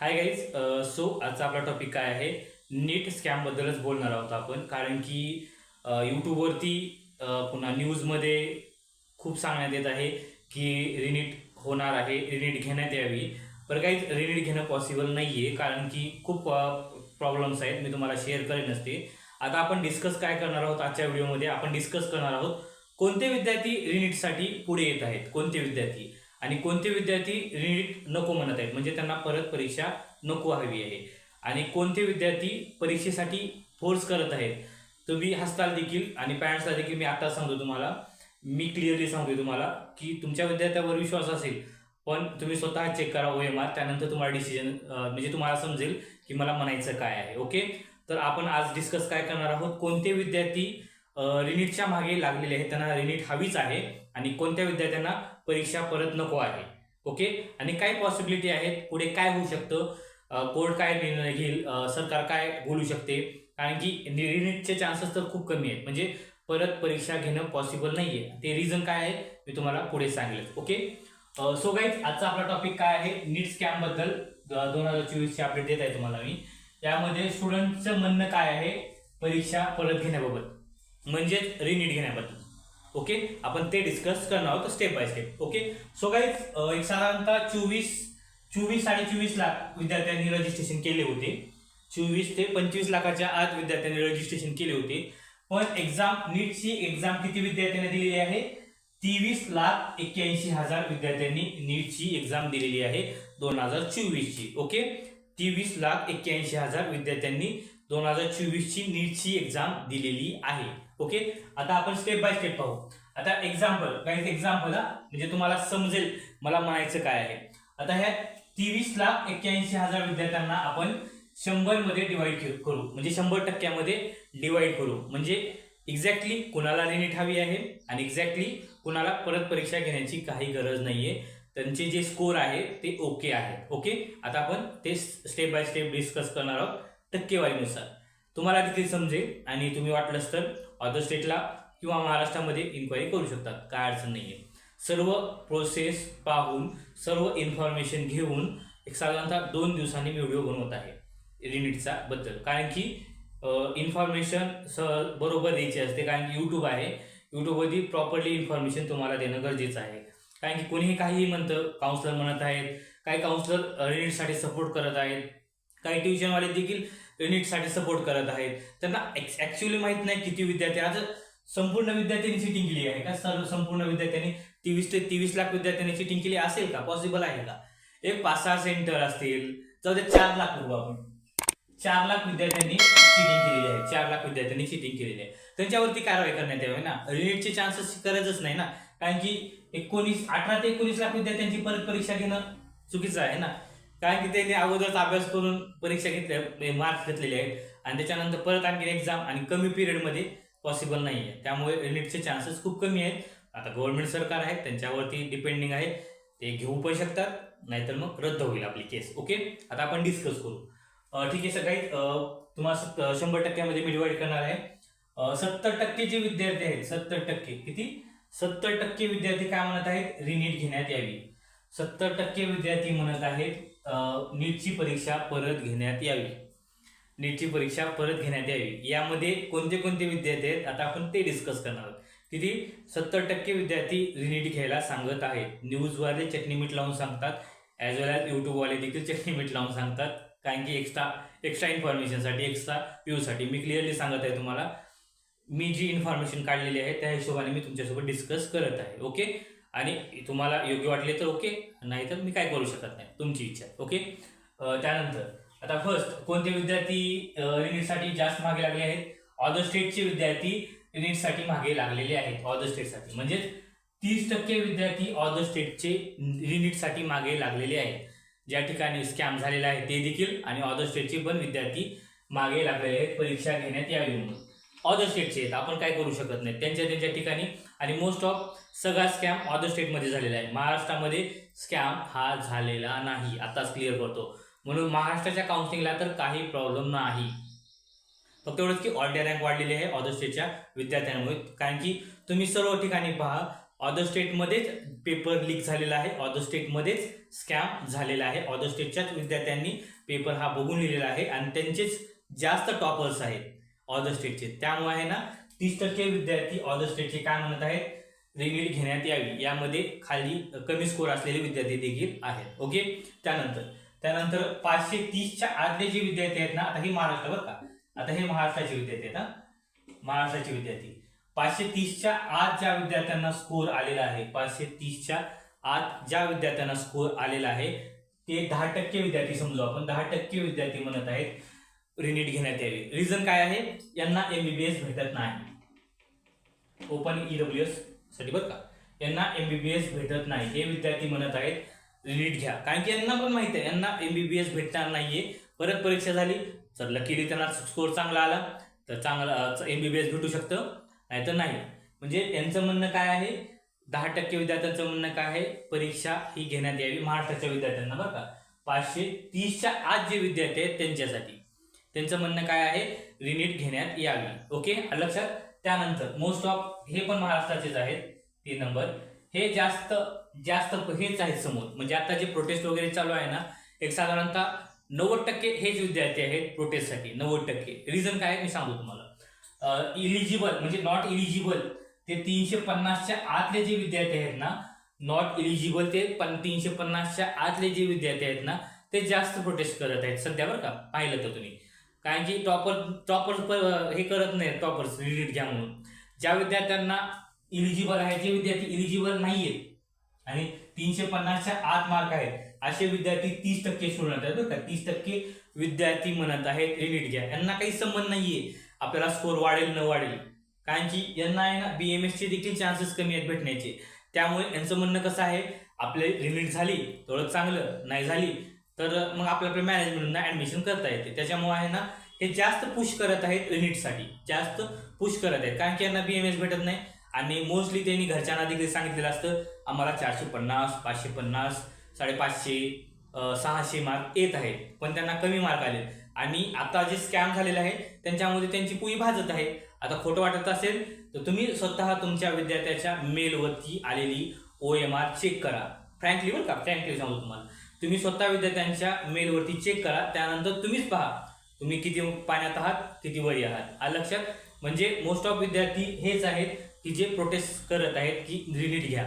Hi guys so आजचा आपला topic काय आहे? नीट स्कॅमबद्दलच बोलणार आहोत आपण. कारण की यूट्यूबवरती पुन्हा न्यूजमध्ये खूप सांगण्यात येत आहे की रिनीट होणार आहे रिनीट घेण्यात यावी. पण काहीच रिनीट घेणं पॉसिबल नाही आहे कारण की खूप प्रॉब्लेम्स आहेत. मी तुम्हाला शेअर करेन नसते आता आपण डिस्कस काय करणार आहोत आजच्या व्हिडिओमध्ये आपण डिस्कस करणार आहोत कोणते विद्यार्थी रिनीटसाठी पुढे येत आहेत? कोणते विद्यार्थी? आणि कोणते विद्यार्थी रिनीट नको म्हणत आहेत? म्हणजे त्यांना परत परीक्षा नको हवी आहे. आणि कोणते विद्यार्थी परीक्षेसाठी फोर्स करत आहेत? तुम्ही हसताल देखील आणि पॅरेंट्सला देखील मी आता सांगतो तुम्हाला. मी क्लिअरली सांगतोय तुम्हाला की तुमच्या विद्यार्थ्यावर विश्वास असेल पण तुम्ही स्वतः चेक करा ओ एम आर त्यानंतर तुम्हाला डिसिजन म्हणजे तुम्हाला समजेल की मला म्हणायचं काय आहे ओके तर आपण आज डिस्कस काय करणार आहोत? कोणते विद्यार्थी रिनीटच्या मागे लागलेले आहेत? त्यांना रिनीट हवीच आहे. आणि कोणत्या विद्यार्थ्यांना परीक्षा परत नको आहे. ओके? आणि काय पॉसिबिलिटी आहेत? पुढे काय होऊ शकतं? कोर्ट काय निर्णय घेईल? सरकार काय बोलू शकते? कारण की रिनीटचे चान्सेस तर खूप कमी आहेत. म्हणजे परत परीक्षा घेणं पॉसिबल नाही आहे ते रिझन काय आहे? मी तुम्हाला पुढे सांगेल. ओके? सो गाईज आजचा आपला टॉपिक काय आहे? नीट स्कॅमबद्दल दोन हजार चोवीसची अपडेट देत आहे तुम्हाला मी. यामध्ये स्टुडंटचं म्हणणं काय आहे? परीक्षा परत घेण्याबाबत. म्हणजेच रिनीट घेण्याबद्दल. ओके? आपण ते डिस्कस करणार आहोत step by step okay? So काही एक साधारणतः चोवीस चोवीस आणि चोवीस लाख विद्यार्थ्यांनी रजिस्ट्रेशन केले होते. चोवीस ते पंचवीस लाखाच्या आत विद्यार्थ्यांनी रजिस्ट्रेशन केले होते. पण एक्झाम नीटची एक्झाम किती विद्यार्थ्यांनी दिलेली आहे? तेवीस लाख एक्क्याऐंशी हजार विद्यार्थ्यांनी नीटची एक्झाम दिलेली आहे दोन हजार चोवीसची. ओके? तेवीस लाख एक्क्याऐंशी हजार विद्यार्थ्यांनी दोन हजार चोवीसची नीटची एक्झाम दिलेली आहे. ओके? आता आपण स्टेप बाय स्टेप पाहू. आता एक्झाम्पल काही एक्झाम्पल हा. म्हणजे तुम्हाला समजेल मला म्हणायचं काय आहे. आता ह्या तेवीस लाख एक्क्याऐंशी हजार विद्यार्थ्यांना आपण शंभरमध्ये डिवाइड करू. म्हणजे शंभर टक्क्यामध्ये डिवाइड करू. म्हणजे एक्झॅक्टली कुणाला लिमिट हवी आहे आणि एक्झॅक्टली कुणाला परत परीक्षा घेण्याची काही गरज नाहीये. त्यांचे जे स्कोर आहे ते ओके आहे. ओके? आता आपण ते स्टेप बाय स्टेप डिस्कस करणार आहोत टक्केवारीनुसार. तुम्हाला तिथे समजेल? आणि तुम्ही वाटलंच तर अदर स्टेटला किंवा महाराष्ट्रामध्ये इन्क्वायरी करू शकतात. काय अडचण नाही आहे सर्व प्रोसेस पाहून सर्व इन्फॉर्मेशन घेऊन एक साधारणतः दोन दिवसांनी मी व्हिडिओ बनवत आहे. रिनिटचा बद्दल. कारण की इन्फॉर्मेशन स बरोबर द्यायची असते. कारण की यूट्यूब आहे. यूट्यूबवरती प्रॉपरली इन्फॉर्मेशन तुम्हाला देणं गरजेचं आहे. कारण की कोणीही काहीही म्हणतं काउन्सलर म्हणत आहेत काही काउन्सलर रिनिटसाठी सपोर्ट करत आहेत. काही ट्युशनवाले देखील युनिटसाठी सपोर्ट करत आहेत. त्यांना ऍक्च्युअली माहीत नाही किती विद्यार्थी आज संपूर्ण विद्यार्थ्यांनी सिटिंग केली आहे का? सर्व संपूर्ण विद्यार्थ्यांनी तेवीस ते तेवीस लाख विद्यार्थ्यांनी सिटिंग केली असेल का? पॉसिबल आहे का? एक पाच सहा सेंटर असतील. जाऊ दे चार लाख करू आपण. चार लाख विद्यार्थ्यांनी सिटिंग केलेली आहे. चार लाख विद्यार्थ्यांनी सिटिंग केलेली आहे. त्यांच्यावरती कारवाई करण्यात यावी ना? युनिटचे चान्सेस गरजच नाही ना? कारण की एकोणीस अठरा ते एकोणीस लाख विद्यार्थ्यांची परत परीक्षा घेणं चुकीचं आहे ना? कारण की त्यांनी अगोदरच अभ्यास करून परीक्षा घेतल्या म्हणजे मार्क्स घेतलेले आहेत. आणि त्याच्यानंतर परत आणखी एक्झाम आणि कमी पिरियडमध्ये पॉसिबल नाही आहे. त्यामुळे नीटचे चान्सेस खूप कमी आहेत. आता गव्हर्नमेंट सरकार आहे त्यांच्यावरती डिपेंडिंग आहे. ते घेऊ पण शकतात नाहीतर मग रद्द होईल आपली केस ओके आता आपण डिस्कस करू. ठीक आहे सगळ्यात तुम्हाला शंभर टक्क्यामध्ये मी डिवाइड करणार आहे. सत्तर टक्के जे विद्यार्थी आहेत सत्तर टक्के किती? सत्तर टक्के विद्यार्थी काय म्हणत आहेत? रिनीट घेण्यात यावी. सत्तर टक्के विद्यार्थी म्हणत आहेत नीटची परीक्षा परत घेण्यात यावी. नीटची परीक्षा परत घेण्यात यावी. यामध्ये कोणते कोणते विद्यार्थी आहेत आता आपण ते डिस्कस करणार आहोत. किती? सत्तर टक्के विद्यार्थी रिनीट घ्यायला सांगत आहेत. न्यूजवाले चटणी मीठ लावून सांगतात ॲज वेल ॲज यूट्यूबवाले देखील चटणी मीठ लावून सांगतात. कारण की एक्स्ट्रा एक्स्ट्रा इन्फॉर्मेशनसाठी एक्स्ट्रा व्ह्यूसाठी मी क्लिअरली सांगत आहे तुम्हाला. मी जी इन्फॉर्मेशन काढलेली आहे त्या हिशोबाने मी तुमच्यासोबत डिस्कस करत आहे. ओके आणि तुम्हाला योग्य वाटले तर ओके नाहीतर मी काय करू शकत नाही तुमची इच्छा ओके त्यानंतर आता फर्स्ट कोणते विद्यार्थी युनिटसाठी जास्त मागे लागले आहेत? ऑदर स्टेटचे विद्यार्थी युनिटसाठी मागे लागलेले आहेत ऑदर स्टेटसाठी म्हणजेच तीस टक्के विद्यार्थी ऑदर स्टेटचे युनिटसाठी मागे लागलेले आहेत. ज्या ठिकाणी स्कॅम झालेला आहे ते देखील आणि ऑदर स्टेटचे पण विद्यार्थी मागे लागलेले आहेत परीक्षा घेण्यात यावी म्हणून. ऑदर स्टेटचे आहेत आपण काय करू शकत नाही. त्यांच्या त्यांच्या ठिकाणी आणि मोस्ट ऑफ सगळा स्कॅम अदर स्टेटमध्ये झालेला आहे. महाराष्ट्रामध्ये स्कॅम हा झालेला नाही. आताच क्लिअर करतो. म्हणून महाराष्ट्राच्या काउन्सिलिंगला तर काही प्रॉब्लेम नाही. फक्त एवढंच की ऑल रँक वाढलेली आहे अदर स्टेटच्या विद्यार्थ्यांमुळे. कारण की तुम्ही सर्व ठिकाणी पहा अदर स्टेटमध्येच पेपर लीक झालेला आहे. अदर स्टेटमध्येच स्कॅम झालेला आहे. अदर स्टेटच्याच विद्यार्थ्यांनी पेपर हा बघून लिहिलेला आहे. आणि त्यांचेच जास्त टॉपर्स आहेत अदर स्टेटचे त्यामुळे आहे ना तीस टक्के विद्यार्थी ऑल स्टेटचे काय म्हणत आहेत? रिमिट घेण्यात यावी. यामध्ये खाली कमी स्कोर असलेले विद्यार्थी देखील आहेत. ओके त्यानंतर त्यानंतर पाचशे तीसच्या आतले जे विद्यार्थी आहेत ना आता हे महाराष्ट्र बरं का आता हे महाराष्ट्राचे विद्यार्थी आहेत ना महाराष्ट्राचे विद्यार्थी. पाचशे तीसच्या आत ज्या विद्यार्थ्यांना स्कोर आलेला आहे पाचशे तीसच्या आत ज्या विद्यार्थ्यांना स्कोर आलेला आहे ते दहा टक्के विद्यार्थी समजू आपण. दहा टक्के विद्यार्थी म्हणत आहेत रिनीट घेण्यात यावी. रिझन काय आहे? यांना एमबीबीएस भेटत नाही. ओपन ईडब्ल्यू एससाठी बरं का. यांना एमबीबीएस भेटत नाही. हे विद्यार्थी म्हणत आहेत लीड घ्या. कारण की यांना पण माहिती आहे यांना एमबीबीएस भेटणार नाहीये. परत परीक्षा झाली तर लकीली त्यांना स्कोर चांगला आला तर चांगला एमबीबीएस भेटू शकतं. नाहीतर नाही. म्हणजे यांचं म्हणणं काय आहे? दहा टक्के विद्यार्थ्यांचं म्हणणं काय आहे? परीक्षा ही घेण्यात यावी महाराष्ट्राच्या विद्यार्थ्यांना बरं का. पाचशे तीसच्या आज जे विद्यार्थी आहेत त्यांच्यासाठी. त्यांचं म्हणणं काय आहे? रिनीट घेण्यात यावी. ओके लक्षात त्यानंतर मोस्ट ऑफ हे पण महाराष्ट्राचेच आहेत तीन नंबर हे जास्त जास्त हेच आहेत समोर. म्हणजे आता जे प्रोटेस्ट वगैरे चालू आहे ना एक साधारणतः नव्वद टक्के हेच विद्यार्थी आहेत प्रोटेस्टसाठी नव्वद टक्के. रिझन काय आहे मी सांगू तुम्हाला. इलिजिबल म्हणजे नॉट इलिजिबल ते तीनशे पन्नासच्या आतले जे विद्यार्थी आहेत ना नॉट इलिजिबल ते पण तीनशे पन्नासच्या आतले जे विद्यार्थी आहेत ना ते जास्त प्रोटेस्ट करत आहेत. सध्या बरं का पाहिलं तर तुम्ही. कारण की टॉपर टॉपर्स हे करत नाही टॉपर्स रिलीट घ्या म्हणून. ज्या विद्यार्थ्यांना इलिजिबल आहे जे विद्यार्थी इलिजिबल नाही आहेत आणि तीनशे पन्नासच्या आत मार्क आहेत असे विद्यार्थी तीस टक्के स्टुडंट आहेत बरं का. तीस टक्के विद्यार्थी म्हणत आहेत रिलीट घ्या. यांना काही संबंध नाहीये. आपल्याला स्कोर वाढेल न वाढेल. कारण की यांना आहे ना बी एम एसचे देखील चान्सेस कमी आहेत भेटण्याचे. त्यामुळे यांचं म्हणणं कसं आहे आपले रिलीट झाली थोडं चांगलं नाही झाली तर मग आपल्याकडे मॅनेजमेंटना ऍडमिशन करता येते. त्याच्यामुळे आहे ना हे जास्त पुश करत आहेत युनिटसाठी जास्त पुश करत आहेत. कारण की यांना बी एम एस भेटत नाही. आणि मोस्टली त्यांनी घरच्यांना देखील सांगितलेलं असतं आम्हाला चारशे पन्नास पाचशे पन्नास साडेपाचशे सहाशे मार्क येत आहेत. पण त्यांना कमी मार्क आले आणि आता जे स्कॅम झालेले आहे त्यांच्यामध्ये त्यांची पुई भाजत आहे. आता खोटं वाटत असेल तर तुम्ही स्वतः तुमच्या विद्यार्थ्याच्या मेलवरती आलेली ओ एम आर चेक करा. फ्रँकली बरं का? फ्रँकली सांगू तुम्हाला. तुम्ही स्वतः विद्यार्थ्यांच्या मेलवरती चेक करा त्यानंतर तुम्हीच पहा तुम्ही किती पाण्यात आहात किती वरी आहात. आलं लक्षात म्हणजे मोस्ट ऑफ विद्यार्थी हेच आहेत की जे प्रोटेस्ट करत आहेत की रिलीट घ्या.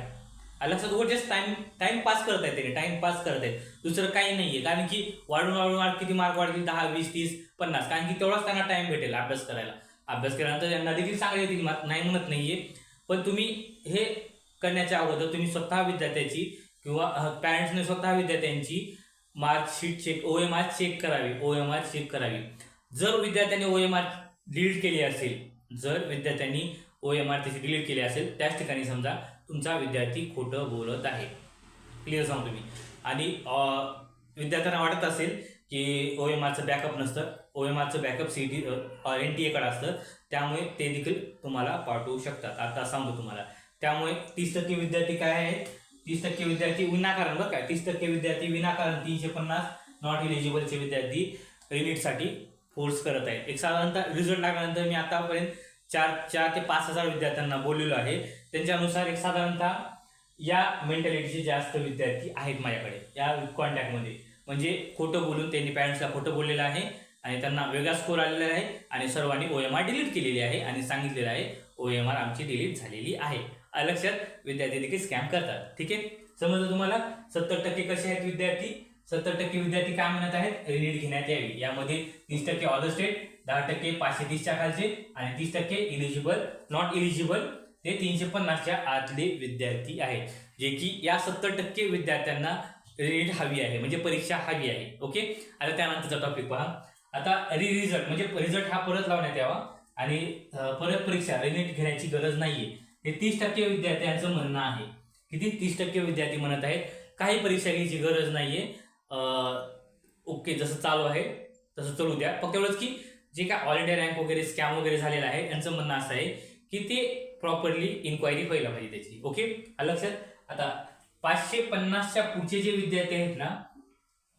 लक्षात were just time time pass करत आहेत त्यांनी टाइम पास करत आहेत. दुसरं काही नाहीये कारण की वाढून वाढून वाढ किती मार्क वाढतील? दहा वीस तीस पन्नास. कारण की तेवढाच त्यांना टाइम भेटेल अभ्यास करायला. अभ्यास केल्यानंतर त्यांना देखील चांगले येतील मार्क नाही म्हणत नाहीये. पण तुम्ही हे करण्याच्या अगोदर तुम्ही स्वतः विद्यार्थ्याची किंवा पॅरेंट्सने स्वतः विद्यार्थ्यांची marksheet check O M R check करावी. ओ एम आर चेक करावी. जर विद्यार्थ्यांनी ओ एम आर डिलीट केली असेल जर विद्यार्थ्यांनी ओ एम आर त्याची डिलीट केली असेल त्याच ठिकाणी समजा तुमचा विद्यार्थी खोटं बोलत आहे. क्लिअर सांगतो मी. आणि विद्यार्थ्यांना वाटत असेल की ओ एम आरचं बॅकअप नसतं. O M आरचं backup C T N T एकडे असतं. त्यामुळे ते देखील तुम्हाला पाठवू शकतात. आता सांगतो तुम्हाला. त्यामुळे तीस टक्के विद्यार्थी काय आहेत? तीस टक्के विद्यार्थी विनाकारण बरं काय तीस टक्के विद्यार्थी विनाकारण तीनशे पन्नास नॉट इलिजिबलचे विद्यार्थी रिनीटसाठी फोर्स करत आहेत. एक साधारणतः रिझल्ट लागल्यानंतर मी आतापर्यंत चार चार ते पाच हजार विद्यार्थ्यांना बोललेलो आहे. त्यांच्यानुसार एक साधारणतः या मेंटॅलिटीचे जास्त विद्यार्थी आहेत माझ्याकडे या कॉन्टॅक्टमध्ये म्हणजे खोटं बोलून त्यांनी पॅरेंट्सला खोटं बोललेलं आहे आणि त्यांना वेगळा स्कोर आलेला आहे आणि सर्वांनी ओ एम आर डिलीट केलेली आहे आणि सांगितलेलं आहे. ओ एम आर आमची डिलीट झालेली आहे. लक्षात विद्यार्थी देखील स्कॅम करतात. ठीक आहे? समजलं तुम्हाला? सत्तर टक्के कसे आहेत विद्यार्थी? सत्तर टक्के विद्यार्थी काय म्हणत आहेत? रिनीट घेण्यात यावी. यामध्ये तीस टक्के ऑल स्टेट दहा टक्के पाचशे तीसच्या खालचे आणि तीस टक्के इलिजिबल नॉट इलिजिबल ते तीनशे पन्नासच्या आतले विद्यार्थी आहेत. जे की या सत्तर टक्के विद्यार्थ्यांना रिनीट हवी आहे. म्हणजे परीक्षा हवी आहे. ओके? आता त्यानंतरचा टॉपिक पहा. आता रि रिझल्ट म्हणजे रिझल्ट हा परत लावण्यात यावा. आणि परत परीक्षा रिनीट घेण्याची गरज नाहीये. हे तीस टक्के विद्यार्थ्यांचं म्हणणं आहे. किती? तीस टक्के विद्यार्थी म्हणत आहेत काही परीक्षा घ्यायची गरज नाहीये. ओके जसं चालू आहे तसं चालू द्या. फक्त एवढंच की जे काय ऑल इंडिया रँक वगैरे स्कॅम वगैरे झालेला आहे यांचं म्हणणं असं आहे की ते प्रॉपरली इन्क्वायरी व्हायला पाहिजे त्याची. ओके? लक्षात? आता पाचशे पन्नासच्या पुढचे जे विद्यार्थी आहेत ना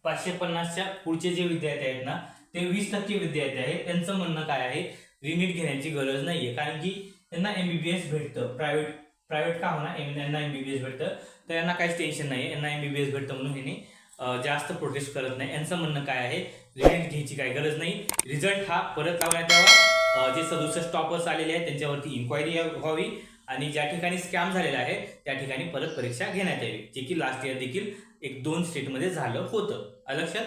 पाचशे पन्नासच्या पुढचे जे विद्यार्थी आहेत ना ते वीस टक्के विद्यार्थी आहेत. त्यांचं म्हणणं काय आहे? रिनीट घेण्याची गरज नाहीये. कारण की त्यांना एमबीबीएस भेटतं. प्रायव्हेट प्रायव्हेट का होणार यांना एम बी बी एस भेटतं. तर यांना काहीच टेन्शन नाही यांना एम बी बी एस भेटतं म्हणून ह्यांनी जास्त प्रोटेस्ट करत नाही. यांचं म्हणणं काय आहे? रिझल्ट घ्यायची काय गरज नाही. रिझल्ट हा परत लावण्यात यावा जे सदुसष्ट टॉपर्स आलेले आहेत त्यांच्यावरती इन्क्वायरी व्हावी. आणि ज्या ठिकाणी स्कॅम झालेला आहे त्या ठिकाणी परत परीक्षा घेण्यात यावी. जे की लास्ट इयर देखील एक दोन स्टेटमध्ये झालं होतं. लक्षात?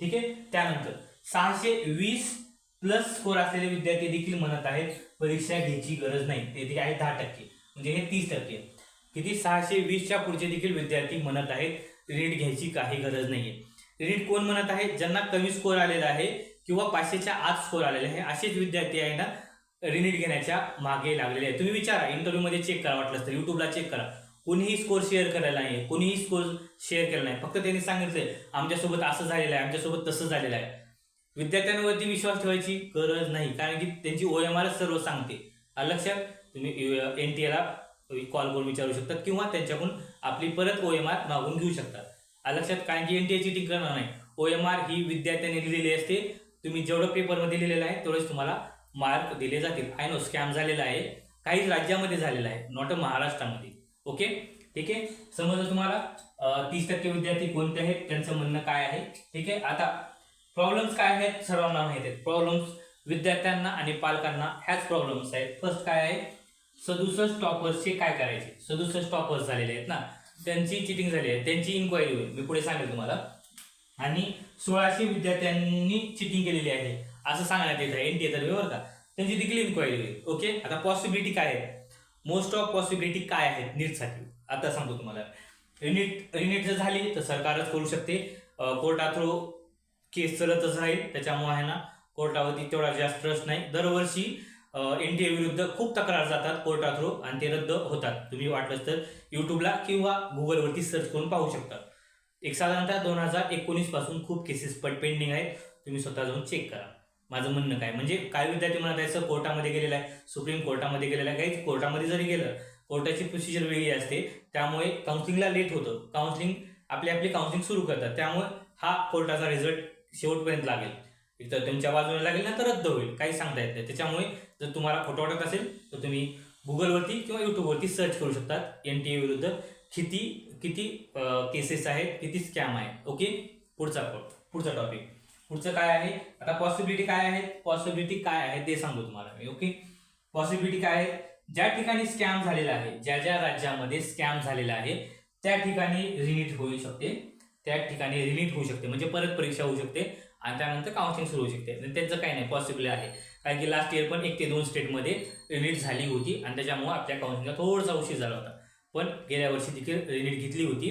ठीक आहे? त्यानंतर सहाशे वीस प्लस स्कोर असलेले विद्यार्थी देखील म्हणत आहेत परीक्षा घ्यायची गरज नाही. ते देखील आहे दहा टक्के. म्हणजे हे तीस टक्के. किती? सहाशे वीसच्या पुढचे देखील विद्यार्थी म्हणत आहेत रीट घ्यायची काही गरज नाहीये. रीट कोण म्हणत आहे? ज्यांना कमी स्कोर आलेला आहे किंवा पाचशेच्या आत स्कोर आलेला आहे असेच विद्यार्थी आहे ना रिनीट घेण्याच्या मागे लागलेले आहे तुम्ही विचारा इंटरव्ह्यूमध्ये चेक करा वाटलं तर युट्यूबला चेक करा. कोणीही स्कोर शेअर करायला नाही कोणीही स्कोर शेअर केला नाही. फक्त त्यांनी सांगितलंय आमच्यासोबत असं झालेलं आहे आमच्यासोबत तसं झालेलं आहे. विद्यार्थ्यांवरती विश्वास ठेवायची गरज नाही. कारण की त्यांची ओ एम आरच सर्व सांगते. लक्षात तुम्ही एन टी एला कॉल करून विचारू शकतात किंवा त्यांच्याकडून आपली परत ओ एम आर मागून घेऊ शकतात. लक्षात कारण की एन टी एची करणार नाही. ओ एम आर ही विद्यार्थ्यांनी लिहिलेली असते. तुम्ही जेवढं पेपरमध्ये लिहिलेलं आहे तेवढेच तुम्हाला मार्क दिले जातील. आय नो स्कॅम झालेला आहे. काही राज्यामध्ये झालेला आहे. नॉट अ महाराष्ट्रामध्ये. ओके ठीक आहे? समजलं तुम्हाला? तीस टक्के विद्यार्थी कोणते आहेत? त्यांचं म्हणणं काय आहे? ठीक आहे? आता प्रॉब्लेम्स काय आहेत? सर्वांना माहिती आहेत. प्रॉब्लेम्स विद्यार्थ्यांना आणि पालकांना ह्याच प्रॉब्लेम्स आहेत. फर्स्ट काय आहे? सदुसष्ट टॉपर्सचे काय करायचे? सदुसष्ट टॉपर्स झालेले आहेत ना? त्यांची चिटिंग झाली आहे. त्यांची इन्क्वायरी होईल. मी पुढे सांगेल तुम्हाला. आणि सोळाशे विद्यार्थ्यांनी चिटिंग केलेली आहे. असं सांगण्यात येत आहे. एन टी तर्फे का? त्यांची देखील इन्क्वायरी होईल. ओके आता पॉसिबिलिटी काय आहे? मोस्ट ऑफ पॉसिबिलिटी काय आहेत? नीटसाठी आता सांगतो तुम्हाला. युनिट युनिट जर झाली तर सरकारच करू शकते. कोर्टा थ्रू केस चलतच राहील. त्याच्यामुळे आहे ना कोर्टावरती तेवढा जास्त ट्रस्ट नाही. दरवर्षी एन टी ए विरुद्ध खूप तक्रार जातात कोर्टा थ्रू आणि ते रद्द होतात. तुम्ही वाटलंच तर युट्यूबला किंवा गुगलवरती सर्च करून पाहू शकता. एक साधारणतः दोन हजार एकोणीसपासून खूप केसेस पण पेंडिंग आहेत. तुम्ही स्वतः जाऊन चेक करा. माझं म्हणणं काय? म्हणजे काय विद्यार्थी म्हणत आहे सर कोर्टामध्ये गेलेला आहे. सुप्रीम कोर्टामध्ये गेलेला आहे. काही कोर्टामध्ये जरी गेलं कोर्टाची प्रोसिजर वेगळी असते. त्यामुळे काउन्सिलिंगला लेट होतं. काउन्सिलिंग आपली आपली काउन्सिलिंग सुरू करतात. त्यामुळे हा कोर्टाचा रिझल्ट शेवटपर्यंत लागेल. एकतर तुमच्या बाजूने लागेल ना तर रद्द होईल. काही सांगता येत नाही. त्याच्यामुळे जर तुम्हाला खोटं वाटत असेल तर तुम्ही गुगलवरती किंवा यूट्यूबवरती सर्च करू शकतात. एन टी ए विरुद्ध किती किती केसेस आहेत किती स्कॅम आहेत. ओके पुढचा पुढचा टॉपिक पुढचं काय आहे? आता पॉसिबिलिटी काय आहे पॉसिबिलिटी काय आहे? ते सांगतो तुम्हाला मी. ओके पॉसिबिलिटी काय आहे? ज्या ठिकाणी स्कॅम झालेला आहे ज्या ज्या राज्यामध्ये स्कॅम झालेला आहे त्या ठिकाणी रिनीट होऊ शकते. त्या ठिकाणी रिलीट होऊ शकते. म्हणजे परत परीक्षा होऊ शकते आणि त्यानंतर काउन्सिलिंग सुरू होऊ शकते. आणि त्यांचं काही नाही पॉसिबल आहे. कारण की लास्ट इयर पण एक ते दोन स्टेटमध्ये रिलीट झाली होती आणि त्याच्यामुळे आपल्या काउन्सिलिंगला थोडासा उशीर झाला होता. पण गेल्या वर्षी देखील रिलीट घेतली होती.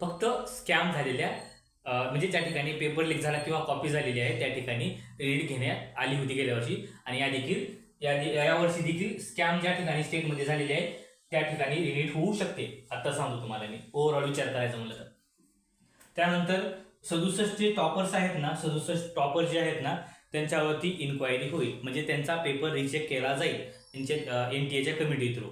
फक्त स्कॅम झालेल्या म्हणजे त्या ठिकाणी पेपर लीक झाला किंवा कॉपी झालेली आहे त्या ठिकाणी रिलीट घेण्यात आली होती गेल्या वर्षी. आणि या देखील या यावर्षी देखील स्कॅम ज्या ठिकाणी स्टेटमध्ये झालेले आहे त्या ठिकाणी रिलीट होऊ शकते. आता सांगतो तुम्हाला मी. ओव्हरऑल विचार करायचा म्हणलं तर. त्यानंतर सदुसष्ट जे टॉपर्स आहेत ना सदुसष्ट टॉपर जे आहेत ना त्यांच्यावरती इन्क्वायरी होईल. म्हणजे त्यांचा पेपर रिचेक केला जाईल त्यांच्या एन टी एच्या कमिटी थ्रू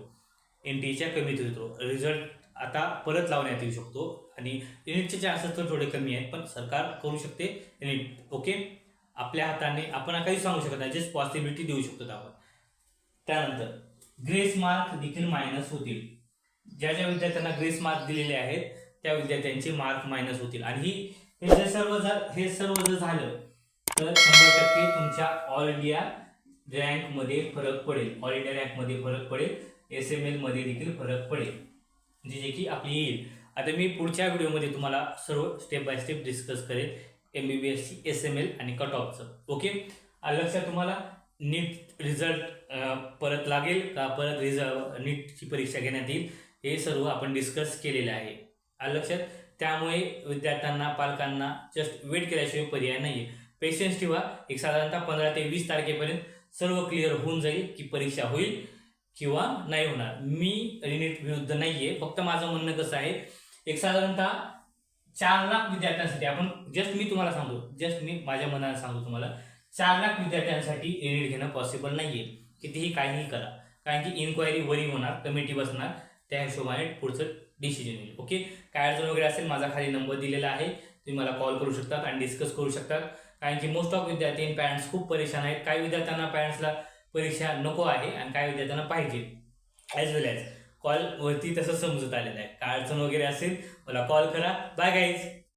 एन टी एच्या कमिटी थ्रू रिझल्ट आता परत लावण्यात येऊ शकतो. आणि युनिटचे चान्सेस तर थोडे कमी आहेत पण सरकार करू शकते. युनिट ओके आपल्या हाताने आपण काही सांगू शकत नाही. जस्ट पॉसिबिलिटी देऊ शकतो आपण. त्यानंतर ग्रेस मार्क देखील मायनस होतील. ज्या ज्या विद्यार्थ्यांना ग्रेस मार्क दिलेले आहेत त्या विद्यार्थ्यांचे मार्क मायनस होतील. आणि ही हे जर सर्व जर हे सर्व जर झालं तर शंभर टक्के तुमच्या ऑल इंडिया रँकमध्ये फरक पडेल. ऑल इंडिया रँकमध्ये फरक पडेल. एस एम एलमध्ये देखील फरक पडेल. म्हणजे जे की आपली येईल. आता मी पुढच्या व्हिडिओमध्ये तुम्हाला सर्व स्टेप बाय स्टेप डिस्कस करेल एम बी बी एसची एस एम एल आणि कट ऑफचं ओके लक्षात तुम्हाला? नीट रिझल्ट परत लागेल का? परत रिझल्ट नीटची परीक्षा घेण्यात येईल. हे सर्व आपण डिस्कस केलेलं आहे. लक्षात? त्यामुळे विद्यार्थ्यांना पालकांना जस्ट वेट केल्याशिवाय पर्याय नाही आहे पेशन्स ठेवा. एक साधारणतः पंधरा ते वीस तारखेपर्यंत सर्व क्लिअर होऊन जाईल की परीक्षा होईल किंवा नाही होणार. मी रिनेट विरुद्ध नाही आहे फक्त माझं म्हणणं कसं आहे एक साधारणतः चार लाख विद्यार्थ्यांसाठी आपण जस्ट मी तुम्हाला सांगतो जस्ट मी माझ्या मनाला सांगतो तुम्हाला चार लाख विद्यार्थ्यांसाठी रिनेट घेणं पॉसिबल नाही आहे कितीही काहीही करा. कारण की इन्क्वायरी वरी होणार कमिटी बसणार त्या हिशोबाने पुढचं डिसिजन येईल. ओके काय अडचण वगैरे असेल माझा खाली नंबर दिलेला आहे. तुम्ही मला कॉल करू शकतात आणि डिस्कस करू शकतात. कारण की मोस्ट ऑफ विद्यार्थी पॅरेंट्स खूप परेशान आहेत. काही विद्यार्थ्यांना पॅरेंट्सला परीक्षा नको आहे आणि काही विद्यार्थ्यांना पाहिजे. ॲज वेल ॲज कॉलवरती तसं समजत आलेलं आहे. काय अडचण वगैरे असेल मला कॉल करा. Bye guys